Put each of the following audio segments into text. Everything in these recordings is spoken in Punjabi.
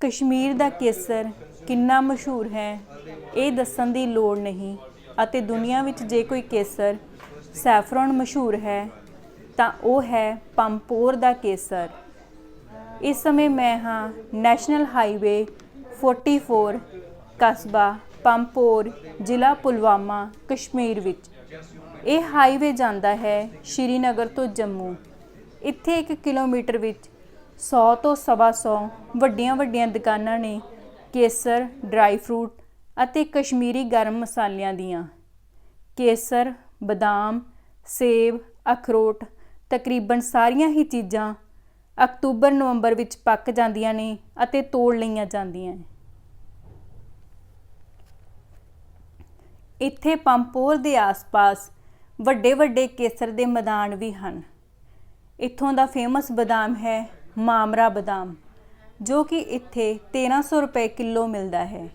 ਕਸ਼ਮੀਰ ਦਾ ਕੇਸਰ ਕਿੰਨਾ ਮਸ਼ਹੂਰ ਹੈ, ਇਹ ਦੱਸਣ ਦੀ ਲੋੜ ਨਹੀਂ। ਅਤੇ ਦੁਨੀਆ ਵਿੱਚ ਜੇ ਕੋਈ ਕੇਸਰ ਸੈਫਰਨ ਮਸ਼ਹੂਰ ਹੈ, ਤਾਂ ਉਹ ਹੈ ਪੰਪੋਰ ਦਾ ਕੇਸਰ। ਇਸ ਸਮੇਂ ਮੈਂ ਹਾਂ ਨੈਸ਼ਨਲ ਹਾਈਵੇ 44 ਕਸਬਾ ਪੰਪੋਰ, ਜ਼ਿਲ੍ਹਾ ਪੁਲਵਾਮਾ, ਕਸ਼ਮੀਰ ਵਿੱਚ। ਇਹ ਹਾਈਵੇ ਜਾਂਦਾ ਹੈ ਸ਼੍ਰੀਨਗਰ ਤੋਂ ਜੰਮੂ। ਇੱਥੇ 1 ਕਿਲੋਮੀਟਰ ਵਿੱਚ 100 ਤੋਂ ਸਵਾ 100 ਵੱਡੀਆਂ ਵੱਡੀਆਂ ਦੁਕਾਨਾਂ ਨੇ ਕੇਸਰ, ਡਰਾਈ ਫਰੂਟ ਅਤੇ ਕਸ਼ਮੀਰੀ ਗਰਮ ਮਸਾਲਿਆਂ ਦੀਆਂ। ਕੇਸਰ, ਬਦਾਮ, ਸੇਬ, ਅਖਰੋਟ ਤਕਰੀਬਨ ਸਾਰੀਆਂ ਹੀ ਚੀਜ਼ਾਂ ਅਕਤੂਬਰ, ਨਵੰਬਰ ਵਿੱਚ ਪੱਕ ਜਾਂਦੀਆਂ ਨੇ ਅਤੇ ਤੋੜ ਲਈਆਂ ਜਾਂਦੀਆਂ ਨੇ। ਇੱਥੇ ਪੰਪੋਰ ਦੇ ਆਸ-ਪਾਸ ਵੱਡੇ ਵੱਡੇ ਕੇਸਰ ਦੇ ਮੈਦਾਨ ਵੀ ਹਨ। ਇੱਥੋਂ ਦਾ ਫੇਮਸ ਬਦਾਮ ਹੈ ਮਾਮਰਾ ਬਦਾਮ, ਜੋ ਕਿ ਇੱਥੇ 1300 ਰੁਪਏ ਕਿਲੋ ਮਿਲਦਾ ਹੈ।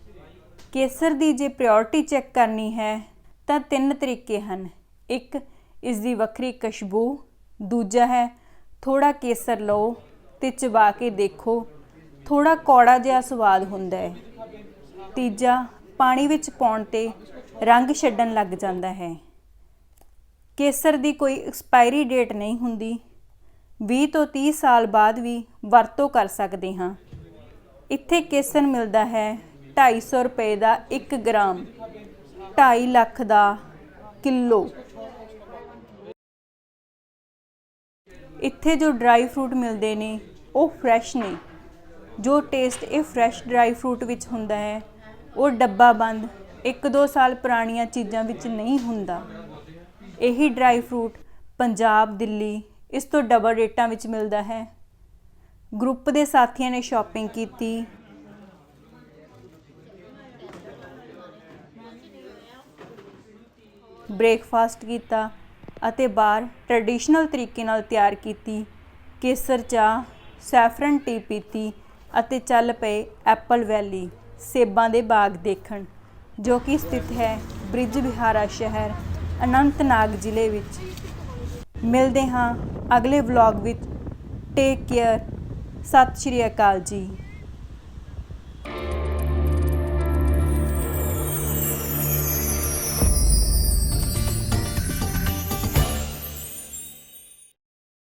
ਕੇਸਰ ਦੀ ਜੇ ਪ੍ਰਾਇੋਰਟੀ ਚੈੱਕ ਕਰਨੀ ਹੈ, ਤਾਂ ਤਿੰਨ ਤਰੀਕੇ ਹਨ। ਇੱਕ, ਇਸ ਦੀ ਵੱਖਰੀ ਖੁਸ਼ਬੂ। ਦੂਜਾ ਹੈ ਥੋੜਾ ਕੇਸਰ ਲਓ ਤੇ ਚਬਾ ਕੇ ਦੇਖੋ ਥੋੜਾ ਕੌੜਾ ਜਿਹਾ ਸਵਾਦ ਹੁੰਦਾ ਹੈ। ਤੀਜਾ, ਪਾਣੀ ਵਿੱਚ ਪਾਉਣ ਤੇ ਰੰਗ ਛੱਡਣ ਲੱਗ ਜਾਂਦਾ ਹੈ। ਕੇਸਰ ਦੀ ਕੋਈ ਐਕਸਪਾਇਰੀ ਡੇਟ ਨਹੀਂ ਹੁੰਦੀ। 20 ਤੋਂ 30 ਸਾਲ ਬਾਅਦ ਵੀ ਵਰਤੋਂ ਕਰ ਸਕਦੇ ਹਾਂ। ਇੱਥੇ ਕੇਸਨ ਮਿਲਦਾ ਹੈ 250 ਰੁਪਏ ਦਾ 1 ਗ੍ਰਾਮ 2.5 ਲੱਖ ਦਾ ਕਿਲੋ। ਇੱਥੇ ਜੋ ਡਰਾਈ ਫਰੂਟ ਮਿਲਦੇ ਨੇ, ਉਹ ਫਰੈਸ਼ ਨੇ। ਜੋ ਟੇਸਟ ਇਹ ਫਰੈਸ਼ ਡਰਾਈ ਫਰੂਟ ਵਿੱਚ ਹੁੰਦਾ ਹੈ, ਉਹ ਡੱਬਾ ਬੰਦ 1-2 ਸਾਲ ਪੁਰਾਣੀਆਂ ਚੀਜ਼ਾਂ ਵਿੱਚ ਨਹੀਂ ਹੁੰਦਾ। ਇਹੀ ਡਰਾਈ ਫਰੂਟ ਪੰਜਾਬ, ਦਿੱਲੀ ਇਸ ਤੋਂ ਡਬਲ ਰੇਟਾਂ ਵਿੱਚ ਮਿਲਦਾ ਹੈ। ਗਰੁੱਪ ਦੇ ਸਾਥੀਆਂ ਨੇ ਸ਼ਾਪਿੰਗ ਕੀਤੀ। ਬ੍ਰੇਕਫਾਸਟ ਕੀਤਾ ਅਤੇ ਬਾਹਰ ਟ੍ਰੈਡੀਸ਼ਨਲ ਤਰੀਕੇ ਨਾਲ ਤਿਆਰ ਕੀਤੀ। ਕੇਸਰ ਚਾਹ ਸੈਫਰਨ ਟੀ ਪੀਤੀ ਅਤੇ ਚੱਲ ਪਏ ਐਪਲ ਵੈਲੀ ਸੇਬਾਂ ਦੇ ਬਾਗ ਦੇਖਣ, ਜੋ ਕਿ ਸਥਿਤ ਹੈ ਬ੍ਰਿਜ ਵਿਹਾਰਾ ਸ਼ਹਿਰ ਅਨੰਤਨਾਗ ਜ਼ਿਲ੍ਹੇ ਵਿੱਚ। ਮਿਲਦੇ ਹਾਂ ਅਗਲੇ ਵਲੌਗ ਵਿੱਚ। ਟੇਕ ਕੇਅਰ ਸਤਿ ਸ਼੍ਰੀ ਅਕਾਲ ਜੀ।